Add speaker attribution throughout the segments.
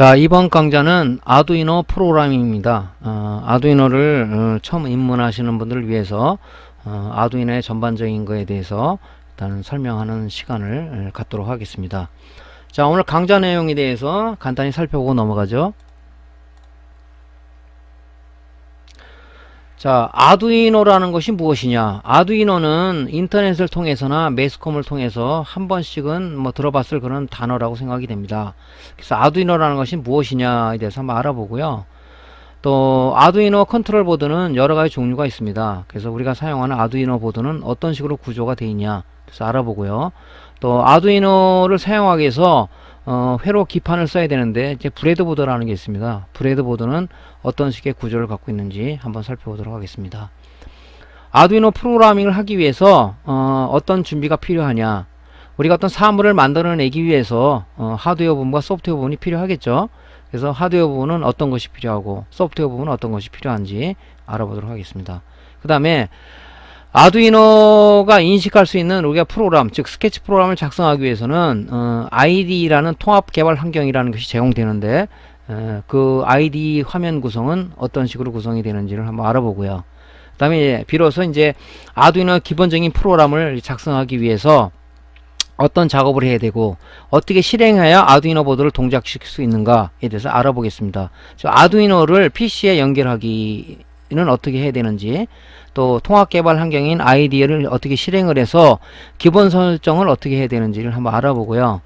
Speaker 1: 자 이번 강좌는 아두이노 프로그래밍입니다. 어, 아두이노를 어, 처음 입문하시는 분들을 위해서 어, 아두이노의 전반적인 거에 대해서 일단 설명하는 시간을 어, 갖도록 하겠습니다. 자 오늘 강좌 내용에 대해서 간단히 살펴보고 넘어가죠. 자, 아두이노라는 것이 무엇이냐? 아두이노는 인터넷을 통해서나 매스컴을 통해서 한 번씩은 뭐 들어봤을 그런 단어라고 생각이 됩니다. 그래서 아두이노라는 것이 무엇이냐에 대해서 한번 알아보고요. 또 아두이노 컨트롤 보드는 여러 가지 종류가 있습니다. 그래서 우리가 사용하는 아두이노 보드는 어떤 식으로 구조가 되어 있냐 그래서 알아보고요. 또 아두이노를 사용하기 위해서 어, 회로 기판을 써야 되는데 이제 브레드보드라는 게 있습니다. 브레드보드는 어떤 식의 구조를 갖고 있는지 한번 살펴보도록 하겠습니다. 아두이노 프로그래밍을 하기 위해서 어, 떤 준비가 필요하냐 우리가 어떤 사물을 만들어내기 위해서 어, 하드웨어 부분과 소프트웨어 부분이 필요하겠죠. 그래서 하드웨어 부분은 어떤 것이 필요하고 소프트웨어 부분은 어떤 것이 필요한지 알아보도록 하겠습니다. 그 다음에 아두이노가 인식할 수 있는 우리가 프로그램, 즉 스케치 프로그램을 작성하기 위해서는 어, ID라는 통합 개발 환경이라는 것이 제공되는데 어, 그 ID 화면 구성은 어떤 식으로 구성이 되는지를 한번 알아보고요. 그 다음에 비로소 이제 아두이노 기본적인 프로그램을 작성하기 위해서 어떤 작업을 해야 되고 어떻게 실행해야 아두이노 보드를 동작시킬 수 있는가에 대해서 알아보겠습니다. 아두이노를 PC에 연결하기는 어떻게 해야 되는지 또 통합 개발 환경인 아이디어를 어떻게 실행을 해서 기본 설정을 어떻게 해야 되는지를 한번 알아보고요.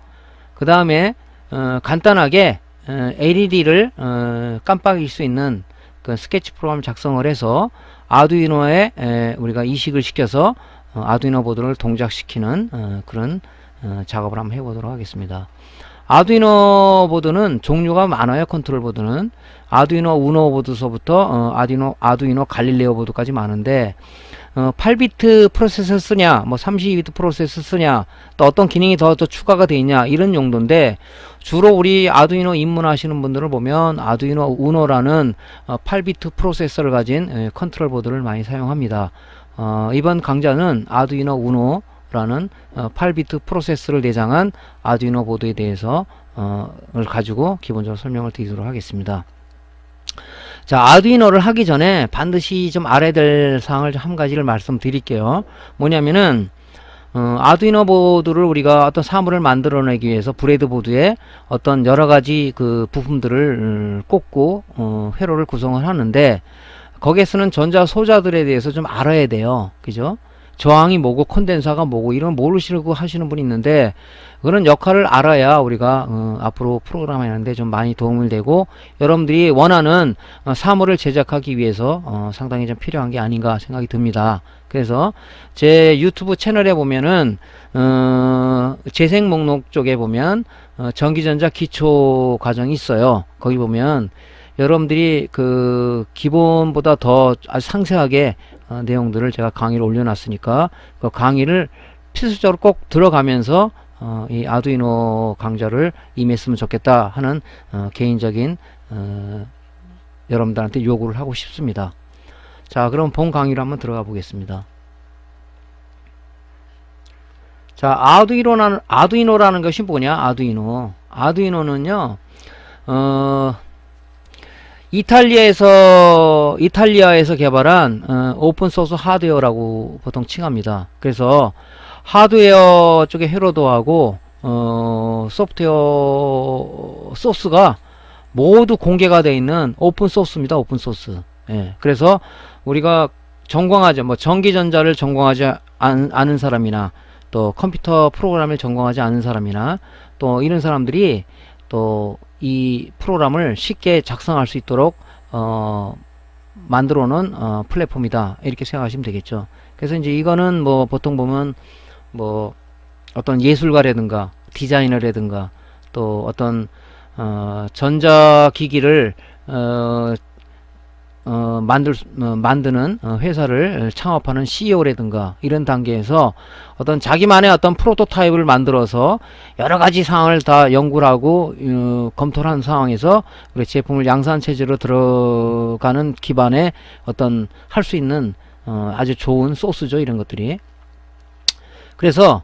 Speaker 1: 그 다음에 어, 간단하게 어, LED를 어, 깜빡일 수 있는 그 스케치 프로그램을 작성을 해서 아두이노에 에, 우리가 이식을 시켜서 어, 아두이노 보드를 동작시키는 어, 그런 어, 작업을 한번 해보도록 하겠습니다. 아두이노 보드는 종류가 많아요. 컨트롤 보드는 아두이노 우노 보드서부터 어, 아두이노 아두이노 갈릴레오 보드까지 많은데 어, 8비트 프로세서 쓰냐, 뭐 32비트 프로세서 쓰냐, 또 어떤 기능이 더, 더 추가가 되어 있냐 이런 용도인데 주로 우리 아두이노 입문하시는 분들을 보면 아두이노 우노라는 어, 8비트 프로세서를 가진 에, 컨트롤 보드를 많이 사용합니다. 어, 이번 강좌는 아두이노 우노 라는 어, 8비트 프로세스를 내장한 아두이노 보드에 대해서 어, 을 가지고 기본적으로 설명을 드리도록 하겠습니다. 자, 아두이노를 하기 전에 반드시 좀 알아야 될 사항을 한 가지를 말씀드릴게요. 뭐냐면은 어, 아두이노 보드를 우리가 어떤 사물을 만들어내기 위해서 브레드보드에 어떤 여러 가지 그 부품들을 음, 꽂고 어, 회로를 구성을 하는데 거기에 쓰는 전자 소자들에 대해서 좀 알아야 돼요. 그죠? 저항이 뭐고 콘덴사가 뭐고 이런 모르시고 하시는 분이 있는데 그런 역할을 알아야 우리가 어, 앞으로 프로그램 하는데 좀 많이 도움이 되고 여러분들이 원하는 어, 사물을 제작하기 위해서 어, 상당히 좀 필요한 게 아닌가 생각이 듭니다. 그래서 제 유튜브 채널에 보면은 어, 재생 목록 쪽에 보면 어, 전기전자 기초 과정이 있어요. 거기 보면 여러분들이 그 기본보다 더 상세하게 어, 내용들을 제가 강의를 올려놨으니까 그 강의를 필수적으로 꼭 들어가면서 어, 이 아두이노 강좌를 임했으면 좋겠다 하는 어, 개인적인 어, 여러분들한테 요구를 하고 싶습니다. 자 그럼 본 강의로 한번 들어가 보겠습니다. 자 아두이노라는, 아두이노라는 것이 뭐냐 아두이노 아두이노는요 어, 이탈리아에서 이탈리아에서 개발한 어, 오픈 소스 하드웨어라고 보통 칭합니다. 그래서 하드웨어 쪽에 회로도하고 어, 소프트웨어 소스가 모두 공개가 되어 있는 오픈 소스입니다. 오픈 소스. 예. 그래서 우리가 전공하지 뭐 전기전자를 전공하지 않, 않은 사람이나 또 컴퓨터 프로그램을 전공하지 않은 사람이나 또 이런 사람들이 또 이 프로그램을 쉽게 작성할 수 있도록 어, 만들어 놓은 어, 플랫폼이다. 이렇게 생각하시면 되겠죠. 그래서 이제 이거는 뭐 보통 보면 뭐 어떤 예술가라든가 디자이너라든가 또 어떤 어, 전자기기를 어, 어, 만들, 어, 만드는 어, 회사를 창업하는 CEO라든가 이런 단계에서 어떤 자기만의 어떤 프로토타입을 만들어서 여러 가지 상황을 다 연구를 하고 어, 검토를 한 상황에서 우리 제품을 양산 체제로 들어가는 기반의 어떤 할 수 있는 어, 아주 좋은 소스죠 이런 것들이. 그래서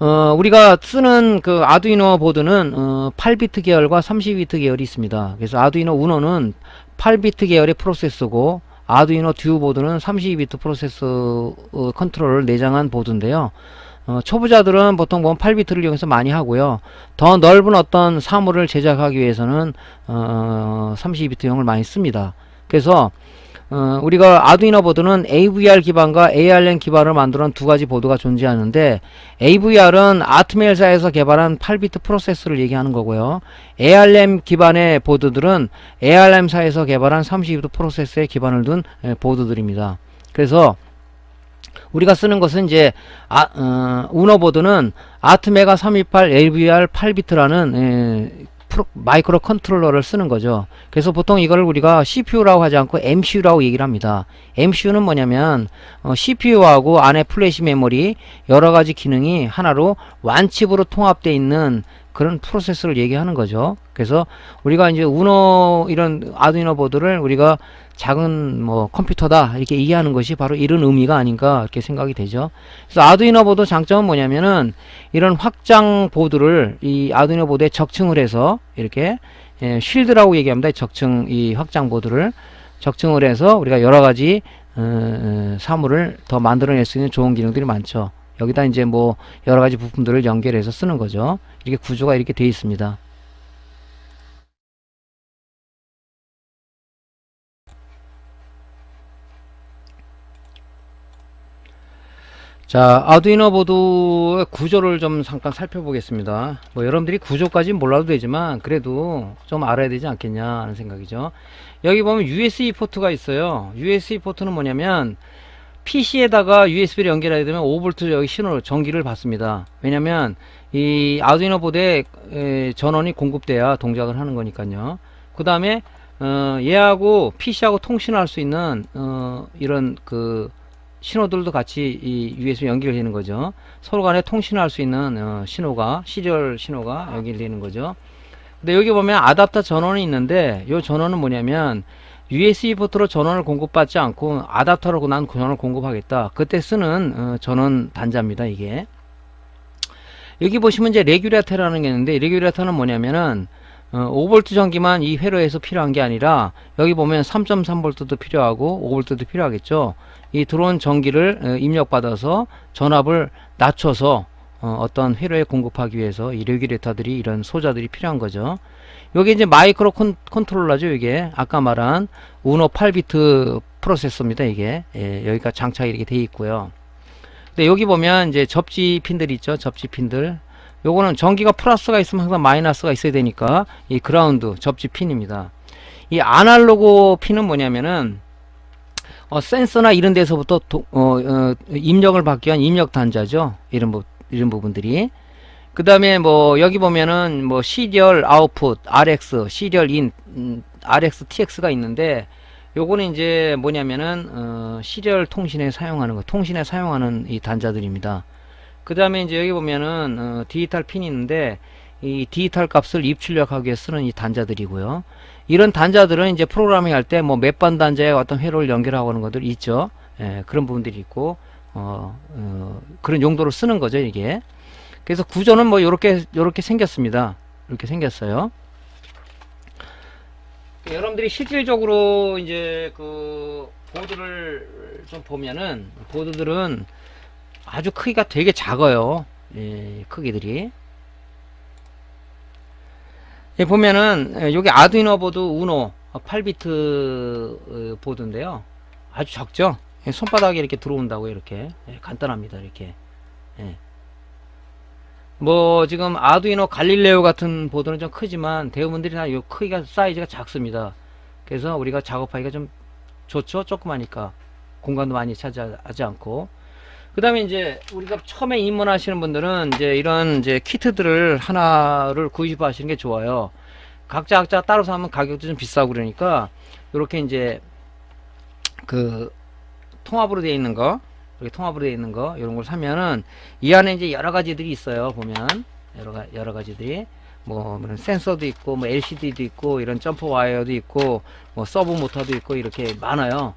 Speaker 1: 어, 우리가 쓰는 그 아두이노 보드는 어, 8비트 계열과 32비트 계열이 있습니다. 그래서 아두이노 우노는 8비트 계열의 프로세서고 아두이노 듀오 보드는 32비트 프로세서 어, 컨트롤을 내장한 보드인데요. 어, 초보자들은 보통 보면 8비트를 이용해서 많이 하고요. 더 넓은 어떤 사물을 제작하기 위해서는 어, 32비트용을 많이 씁니다. 그래서 어, 우리가 아두이노 보드는 AVR 기반과 ARM 기반을 만드는 두 가지 보드가 존재하는데 AVR은 아트멜사에서 개발한 8비트 프로세서를 얘기하는 거고요. ARM 기반의 보드들은 ARM사에서 개발한 32비트 프로세서에 기반을 둔 에, 보드들입니다. 그래서 우리가 쓰는 것은 이제 아, 어, 우노보드는 아트메가 328 AVR 8비트라는 에, 프로, 마이크로 컨트롤러를 쓰는 거죠. 그래서 보통 이걸 우리가 CPU라고 하지 않고 MCU라고 얘기를 합니다. MCU는 뭐냐면 어, CPU하고 안에 플래시 메모리 여러 가지 기능이 하나로 완칩으로 통합되어 있는 그런 프로세스를 얘기하는 거죠. 그래서 우리가 이제 우노 이런 아두이노 보드를 우리가 작은 뭐 컴퓨터다 이렇게 이해하는 것이 바로 이런 의미가 아닌가 이렇게 생각이 되죠. 그래서 아두이노 보드 장점은 뭐냐면은 이런 확장 보드를 이 아두이노 보드에 적층을 해서 이렇게 예, 쉴드라고 얘기합니다. 적층 이 확장 보드를 적층을 해서 우리가 여러 가지 어, 어, 사물을 더 만들어낼 수 있는 좋은 기능들이 많죠. 여기다 이제 뭐 여러 가지 부품들을 연결해서 쓰는 거죠. 이렇게 구조가 이렇게 되어 있습니다. 자, 아두이노 보드의 구조를 좀 잠깐 살펴보겠습니다. 뭐 여러분들이 구조까지 몰라도 되지만 그래도 좀 알아야 되지 않겠냐 하는 생각이죠. 여기 보면 USB 포트가 있어요. USB 포트는 뭐냐면 PC에다가 USB를 연결하게 되면 5V 여기 신호를 전기를 받습니다. 왜냐면 이 아두이노 보드에 에, 전원이 공급돼야 동작을 하는 거니까요. 그 다음에 어, 얘하고 PC하고 통신할 수 있는 어, 이런 그 신호들도 같이 이 USB 연결되는 거죠. 서로 간에 통신할 수 있는 어, 신호가 시리얼 신호가 연결되는 거죠. 근데 여기 보면 아답터 전원이 있는데 이 전원은 뭐냐면 USB 포트로 전원을 공급받지 않고 아답터로 난 전원을 공급하겠다. 그때 쓰는 어, 전원 단자입니다. 이게 여기 보시면 이제 레귤레터라는 게 있는데 레귤레터는 뭐냐면은 어, 5V 전기만 이 회로에서 필요한 게 아니라 여기 보면 3.3V도 필요하고 5V도 필요하겠죠. 이 들어온 전기를 어, 입력받아서 전압을 낮춰서 어, 어떤 회로에 공급하기 위해서 이 레귤레터들이 이런 소자들이 필요한 거죠. 요게 이제 마이크로 컨, 컨트롤러죠. 이게 아까 말한 우노 8비트 프로세서입니다. 이게 예, 여기가 장착이 이렇게 돼 있고요. 근데 여기 보면 이제 접지 핀들 있죠. 접지 핀들. 요거는 전기가 플러스가 있으면 항상 마이너스가 있어야 되니까 이 그라운드 접지 핀입니다. 이 아날로그 핀은 뭐냐면은 어, 센서나 이런 데서부터 도, 어, 어, 입력을 받기 위한 입력 단자죠. 이런 부, 이런 부분들이. 그 다음에 뭐 여기 보면은 뭐 시리얼 아웃풋 RX, 시리얼 인 음, RX, TX가 있는데 요거는 이제 뭐냐면은 어, 시리얼 통신에 사용하는 거, 통신에 사용하는 이 단자들입니다. 그 다음에 이제 여기 보면은 어, 디지털 핀이 있는데 이 디지털 값을 입출력하기 위해 쓰는 이 단자들이고요. 이런 단자들은 이제 프로그래밍 할 때 뭐 몇 번 단자에 어떤 회로를 연결하고 하는 것들이 있죠. 예, 그런 부분들이 있고 어, 어, 그런 용도로 쓰는 거죠 이게. 그래서 구조는 뭐 요렇게 요렇게 생겼습니다. 이렇게 생겼어요. 여러분들이 실질적으로 이제 그 보드를 좀 보면은 보드들은 아주 크기가 되게 작아요. 예, 크기들이. 예, 보면은 예, 여기 아두이노 보드 우노 8비트 어, 보드인데요. 아주 작죠. 예, 손바닥에 이렇게 들어온다고 이렇게 예, 간단합니다. 이렇게. 예. 뭐 지금 아두이노 갈릴레오 같은 보드는 좀 크지만 대부분들이 다요 크기가 사이즈가 작습니다. 그래서 우리가 작업하기가 좀 좋죠. 조그마니까 공간도 많이 차지하지 않고. 그 다음에 이제 우리가 처음에 입문하시는 분들은 이제 이런 이제 키트들을 하나를 구입하시는 게 좋아요. 각자 각자 따로 사면 가격도 좀 비싸고 그러니까 이렇게 이제 그 통합으로 되어 있는 거 이렇게 통합으로 되어 있는 거 이런 걸 사면은 이 안에 이제 여러 가지들이 있어요. 보면 여러 가 여러 가지들이 뭐 센서도 있고 뭐 LCD도 있고 이런 점프 와이어도 있고 뭐 서브 모터도 있고 이렇게 많아요.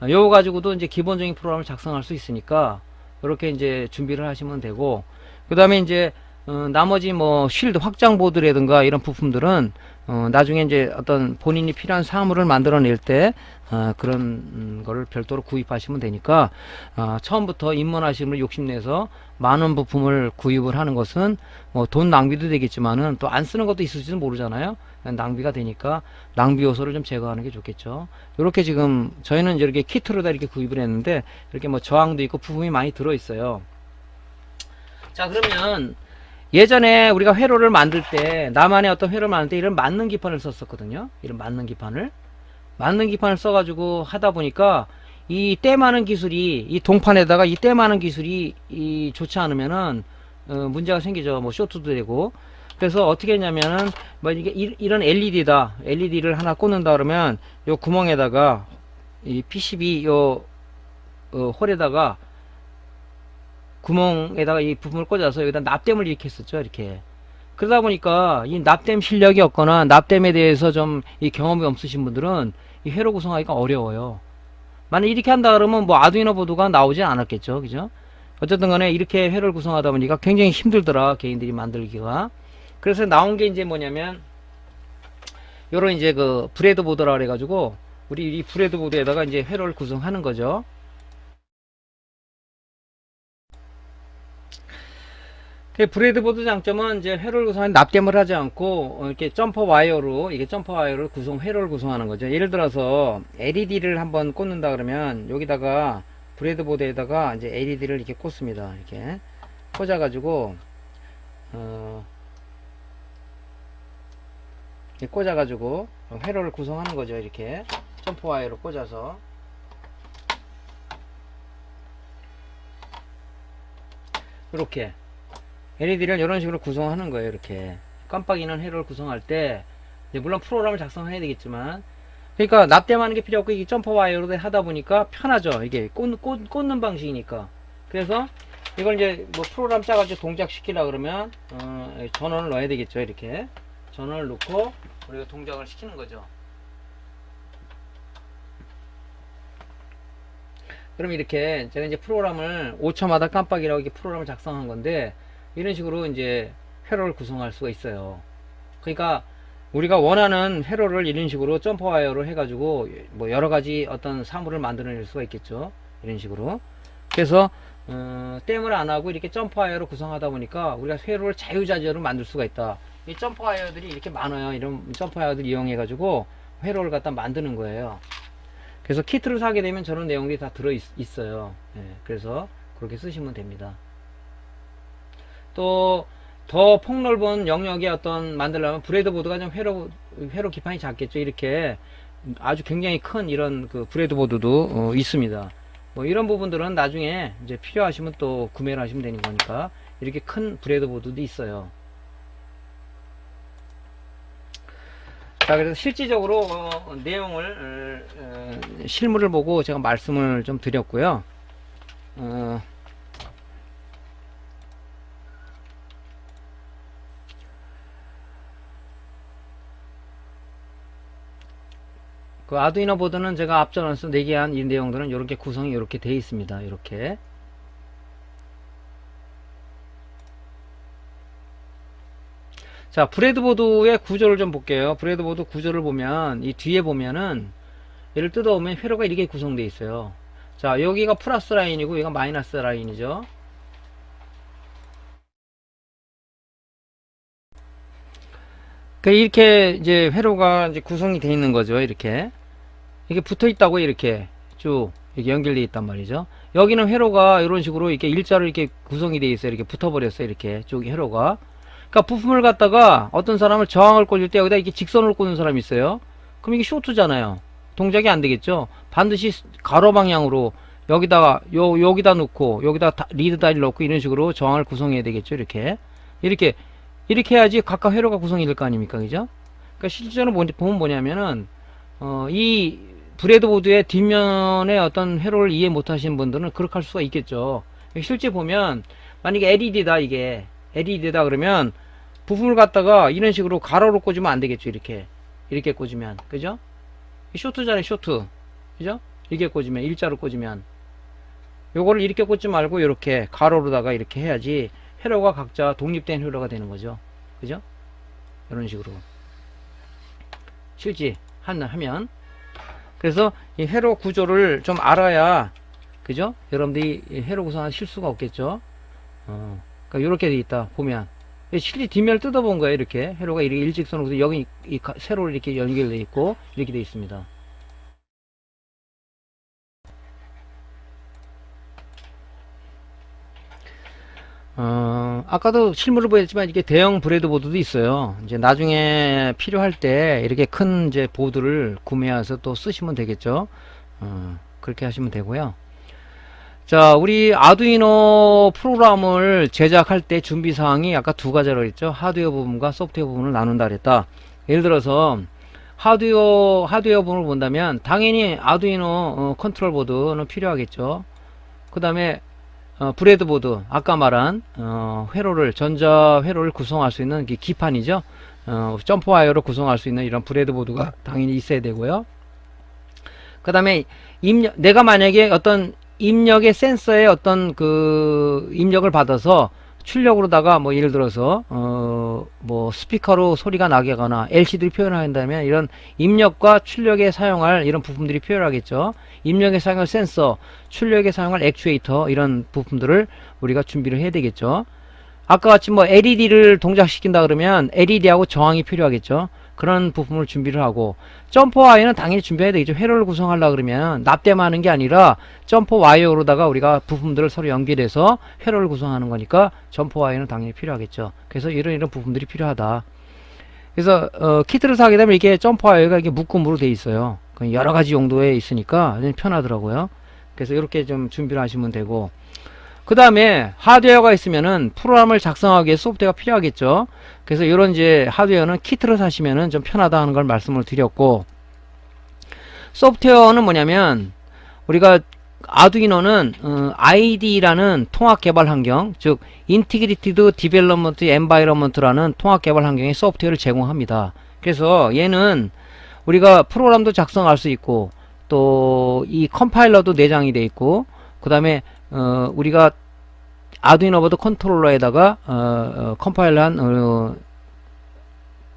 Speaker 1: 어, 요거 가지고도 이제 기본적인 프로그램을 작성할 수 있으니까 이렇게 이제 준비를 하시면 되고 그 다음에 이제 어, 나머지 뭐 쉴드 확장 보드라든가 이런 부품들은 어, 나중에 이제 어떤 본인이 필요한 사물을 만들어낼 때 어, 그런 음, 거를 별도로 구입하시면 되니까 어, 처음부터 입문하시는 분 욕심내서 많은 부품을 구입을 하는 것은 뭐 돈 낭비도 되겠지만은 또 안 쓰는 것도 있을지도 모르잖아요. 낭비가 되니까 낭비 요소를 좀 제거하는 게 좋겠죠. 이렇게 지금 저희는 이렇게 키트로 다 이렇게 구입을 했는데 이렇게 뭐 저항도 있고 부품이 많이 들어 있어요. 자 그러면 예전에 우리가 회로를 만들 때 나만의 어떤 회로를 만들 때 이런 맞는 기판을 썼었거든요. 이런 맞는 기판을 맞는 기판을 써가지고 하다 보니까 이 때마는 기술이 이 동판에다가 이 때마는 기술이 이 좋지 않으면은 어, 문제가 생기죠. 뭐 쇼트도 되고 그래서 어떻게 했냐면은 뭐 이게 이, 이런 LED다 LED를 하나 꽂는다 그러면 요 구멍에다가 이 PCB 요 어, 홀에다가 구멍에다가 이 부품을 꽂아서 여기다 납땜을 이렇게 했었죠 이렇게. 그러다 보니까 이 납땜 실력이 없거나 납땜에 대해서 좀 이 경험이 없으신 분들은 이 회로 구성하기가 어려워요. 만약 이렇게 한다 그러면 뭐 아두이노 보드가 나오지 않았겠죠 그죠? 어쨌든 간에 이렇게 회를 구성하다 보니까 굉장히 힘들더라 개인들이 만들기가 그래서 나온 게 이제 뭐냐면 요런 이제 그 브레드 보드라 그래 가지고 우리 이 브레드 보드에다가 이제 회로를 구성하는 거죠 그 브레드보드 장점은 이제 회로를 구성한 납땜을 하지 않고 어, 이렇게 점퍼 와이어로 이게 점퍼 와이어로 구성 회로를 구성하는 거죠. 예를 들어서 LED를 한번 꽂는다 그러면 여기다가 브레드보드에다가 이제 LED를 이렇게 꽂습니다. 이렇게 꽂아 가지고 어 이렇게 꽂아 가지고 회로를 구성하는 거죠. 이렇게 점퍼 와이어로 꽂아서 이렇게 LED를 이런 식으로 구성하는 거예요. 이렇게 깜빡이는 회로를 구성할 때 물론 프로그램을 작성해야 되겠지만 그러니까 납땜하는 게 필요 없고 이게 점퍼 와이어로 하다 보니까 편하죠. 이게 꽂, 꽂, 꽂는 방식이니까 그래서 이걸 이제 뭐 프로그램 짜가지고 동작시키려 그러면 어, 전원을 넣어야 되겠죠. 이렇게 전원을 넣고 우리가 동작을 시키는 거죠. 그럼 이렇게 제가 이제 프로그램을 5초마다 깜빡이라고 이렇게 프로그램을 작성한 건데 이런 식으로 이제 회로를 구성할 수가 있어요. 그러니까 우리가 원하는 회로를 이런 식으로 점퍼 와이어로 해가지고 뭐 여러 가지 어떤 사물을 만들어낼 수가 있겠죠. 이런 식으로. 그래서 어, 댐을 안 하고 이렇게 점퍼 와이어로 구성하다 보니까 우리가 회로를 자유자재로 만들 수가 있다. 이 점퍼 와이어들이 이렇게 많아요. 이런 점퍼 와이어들 이용해 가지고 회로를 갖다 만드는 거예요. 그래서 키트를 사게 되면 저런 내용들이 다 들어 있, 어요 그래서 그렇게 쓰시면 됩니다. 또 더 폭넓은 영역의 어떤 만들려면 브레드보드가 좀 회로 회로 기판이 작겠죠. 이렇게 아주 굉장히 큰 이런 그 브레드보드도 어, 있습니다. 뭐 이런 부분들은 나중에 이제 필요하시면 또 구매를 하시면 되는 거니까 이렇게 큰 브레드보드도 있어요. 자 그래서 실질적으로 어, 내용을 어, 실물을 보고 제가 말씀을 좀 드렸고요. 어, 그 아두이노 보드는 제가 앞전에서 내기한 이 내용들은 이렇게 구성이 이렇게 되어 있습니다. 이렇게 자 브레드보드의 구조를 좀 볼게요. 브레드보드 구조를 보면 이 뒤에 보면은 얘를 뜯어보면 회로가 이렇게 구성되어 있어요. 자 여기가 플러스 라인이고 여기가 마이너스 라인이죠. 그 이렇게 이제 회로가 이제 구성이 되어 있는 거죠. 이렇게 이게 붙어 있다고 이렇게 쭉 이렇게 연결되어 있단 말이죠. 여기는 회로가 이런 식으로 이렇게 일자로 이렇게 구성이 되어 있어요. 이렇게 붙어 버렸어요. 이렇게 쭉 회로가. 그러니까 부품을 갖다가 어떤 사람을 저항을 꽂을 때 여기다 이렇게 직선으로 꽂는 사람이 있어요. 그럼 이게 쇼트잖아요. 동작이 안 되겠죠. 반드시 가로 방향으로 여기다가 요 여기다 놓고 여기다 리드 다리를 놓고 이런 식으로 저항을 구성해야 되겠죠. 이렇게 이렇게 이렇게 해야지 각각 회로가 구성이 될 거 아닙니까 그죠 그러니까 실제로 보면 뭐냐면은 어, 이 브레드보드의 뒷면에 어떤 회로를 이해 못하시는 분들은 그렇게 할 수가 있겠죠 실제 보면 만약에 LED다 이게 LED다 그러면 부품을 갖다가 이런 식으로 가로로 꽂으면 안 되겠죠 이렇게 이렇게 꽂으면 그죠 쇼트잖아요 쇼트 그죠 이렇게 꽂으면 일자로 꽂으면 요거를 이렇게 꽂지 말고 이렇게 가로로다가 이렇게 해야지 회로가 각자 독립된 회로가 되는 거죠. 그죠? 이런 식으로. 실지 하면 그래서 이 회로 구조를 좀 알아야 그죠? 여러분들이 이 회로 구성하는 실수가 없겠죠. 어, 그러니까 이렇게 돼 있다 보면 이 실지 뒷면을 뜯어본 거예요. 이렇게 회로가 이렇게 일직선으로 여기 이, 세로로 이렇게 연결돼 있고 이렇게 돼 있습니다. 어, 아까도 실물을 보였지만 이게 대형 브레드보드도 있어요. 이제 나중에 필요할 때 이렇게 큰 이제 보드를 구매해서 또 쓰시면 되겠죠. 어, 그렇게 하시면 되고요. 자, 우리 아두이노 프로그램을 제작할 때 준비 사항이 아까 두 가지라고 했죠. 하드웨어 부분과 소프트웨어 부분을 나눈다 그랬다. 예를 들어서 하드웨어 하드웨어 부분을 본다면 당연히 아두이노 어, 컨트롤 보드는 필요하겠죠. 그 다음에 어, 브레드보드 아까 말한 어, 회로를 전자 회로를 구성할 수 있는 기- 기판이죠. 어, 점프 와이어로 구성할 수 있는 이런 브레드보드가 당연히 있어야 되고요. 그 다음에 입력 내가 만약에 어떤 입력의 센서에 어떤 그 입력을 받아서 출력으로다가 뭐 예를 들어서 어 뭐 스피커로 소리가 나게 하거나 LCD를 표현한다면 이런 입력과 출력에 사용할 이런 부품들이 필요하겠죠. 입력에 사용할 센서, 출력에 사용할 액추에이터 이런 부품들을 우리가 준비를 해야 되겠죠. 아까 같이 뭐 LED를 동작시킨다 그러면 LED하고 저항이 필요하겠죠. 그런 부품을 준비를 하고 점퍼 와이어는 당연히 준비해야 되겠죠. 회로를 구성하려 그러면 납땜 하는 게 아니라 점퍼 와이어로다가 우리가 부품들을 서로 연결해서 회로를 구성하는 거니까 점퍼 와이어는 당연히 필요하겠죠. 그래서 이런 이런 부품들이 필요하다. 그래서 어, 키트를 사게 되면 이게 점퍼 와이어가 이게 묶음으로 돼 있어요. 그 여러 가지 용도에 있으니까 편하더라고요. 그래서 이렇게 좀 준비를 하시면 되고 그 다음에 하드웨어가 있으면은 프로그램을 작성하기 위해 소프트웨어가 필요하겠죠. 그래서 이런 이제 하드웨어는 키트를 사시면은 좀 편하다 하는 걸 말씀을 드렸고 소프트웨어는 뭐냐면 우리가 아두이노는 어, ID라는 통합 개발 환경, 즉 인티그리티드 디벨롭먼트 엔바이러먼트라는 통합 개발 환경의 소프트웨어를 제공합니다. 그래서 얘는 우리가 프로그램도 작성할 수 있고 또 이 컴파일러도 내장이 돼 있고 그 다음에 어, 우리가 아두이노 보드 컨트롤러에다가 어, 어, 컴파일한 어,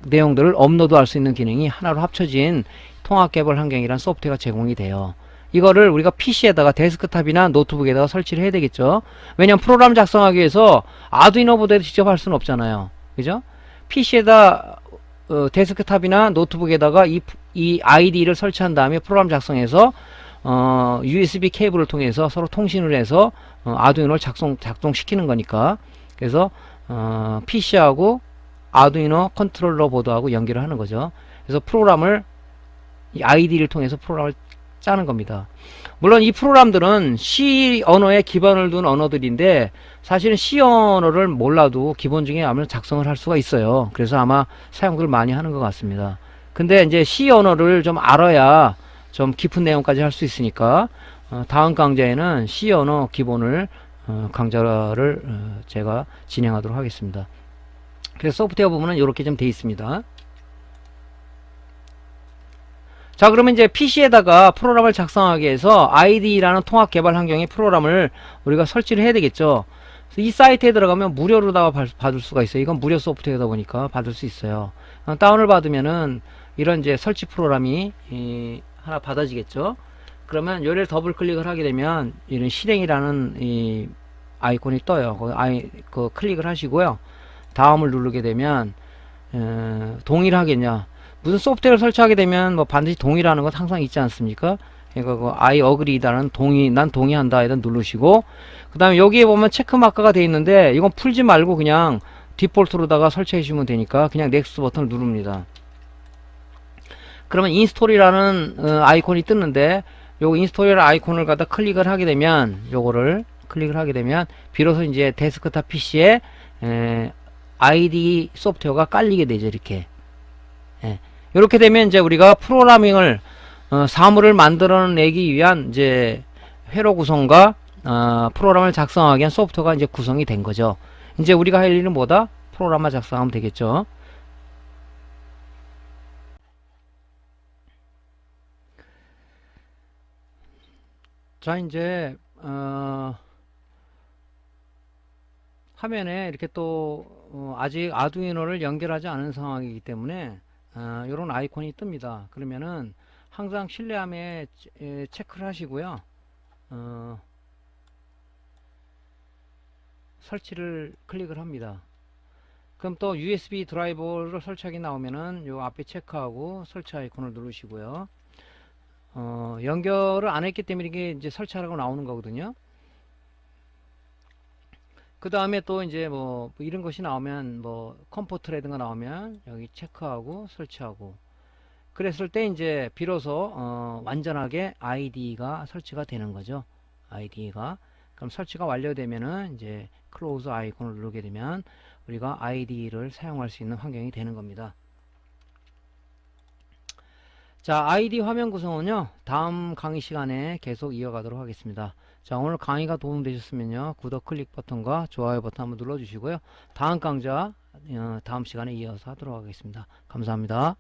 Speaker 1: 내용들을 업로드할 수 있는 기능이 하나로 합쳐진 통합 개발 환경이란 소프트웨어가 제공이 돼요. 이거를 우리가 PC에다가 데스크탑이나 노트북에다가 설치를 해야 되겠죠. 왜냐면 프로그램 작성하기 위해서 아두이노 보드에 직접 할 수는 없잖아요. 그죠? PC에다 어, 데스크탑이나 노트북에다가 이, 이 ID를 설치한 다음에 프로그램 작성해서 어, USB 케이블을 통해서 서로 통신을 해서 어, 아두이노를 작성 작동시키는 거니까 그래서 어, PC하고 아두이노 컨트롤러 보드하고 연결을 하는 거죠. 그래서 프로그램을 이 ID를 통해서 프로그램을 짜는 겁니다. 물론 이 프로그램들은 C 언어에 기반을 둔 언어들인데 사실은 C 언어를 몰라도 기본 중에 아마 작성을 할 수가 있어요. 그래서 아마 사용들 많이 하는 것 같습니다. 근데 이제 C 언어를 좀 알아야 좀 깊은 내용까지 할 수 있으니까 어, 다음 강좌에는 C 언어 기본을 어, 강좌를 어, 제가 진행하도록 하겠습니다. 그래서 소프트웨어 부분은 이렇게 좀 돼 있습니다. 자 그러면 이제 PC에다가 프로그램을 작성하기 위해서 ID라는 통합 개발 환경의 프로그램을 우리가 설치를 해야 되겠죠. 이 사이트에 들어가면 무료로다가 받- 받을 수가 있어요. 이건 무료 소프트웨어다 보니까 받을 수 있어요. 어, 다운을 받으면은 이런 이제 설치 프로그램이 이, 하나 받아지겠죠. 그러면 요를 더블 클릭을 하게 되면 이런 실행이라는 이 아이콘이 떠요. 그 아이 그 클릭을 하시고요. 다음을 누르게 되면 어, 동일하겠냐? 무슨 소프트웨어를 설치하게 되면 뭐 반드시 동의라는 건 항상 있지 않습니까? 그러니까 그 I agree다는 동의, 난 동의한다 이런 누르시고 그 다음에 여기에 보면 체크 마크가 돼 있는데 이건 풀지 말고 그냥 디폴트로다가 설치해 주시면 되니까 그냥 넥스트 버튼을 누릅니다. 그러면 인스톨이라는 어, 아이콘이 뜨는데 요 인스톨이라는 아이콘을 갖다 클릭을 하게 되면 요거를 클릭을 하게 되면 비로소 이제 데스크탑 PC에 에, ID 소프트웨어가 깔리게 되죠 이렇게 예. 이렇게 되면 이제 우리가 프로그래밍을 어, 사물을 만들어내기 위한 이제 회로 구성과 어, 프로그램을 작성하기 위한 소프트웨어가 이제 구성이 된 거죠. 이제 우리가 할 일은 뭐다? 프로그램만 작성하면 되겠죠. 자 이제 어, 화면에 이렇게 또 어, 아직 아두이노를 연결하지 않은 상황이기 때문에 어, 이런 아이콘이 뜹니다. 그러면은 항상 신뢰함에 체크를 하시고요. 어, 설치를 클릭을 합니다. 그럼 또 USB 드라이버를 설치하기 나오면은 요 앞에 체크하고 설치 아이콘을 누르시고요. 어, 연결을 안 했기 때문에 이게 이제 설치하라고 나오는 거거든요. 그 다음에 또 이제 뭐 이런 것이 나오면 뭐 컴포트라든가 나오면 여기 체크하고 설치하고 그랬을 때 이제 비로소 어, 완전하게 ID가 설치가 되는 거죠. ID가 그럼 설치가 완료되면은 이제 클로즈 아이콘을 누르게 되면 우리가 ID를 사용할 수 있는 환경이 되는 겁니다. 자, 아이디 화면 구성은요, 다음 강의 시간에 계속 이어가도록 하겠습니다. 자, 오늘 강의가 도움되셨으면요, 구독 클릭 버튼과 좋아요 버튼 한번 눌러주시고요. 다음 강좌, 어, 다음 시간에 이어서 하도록 하겠습니다. 감사합니다.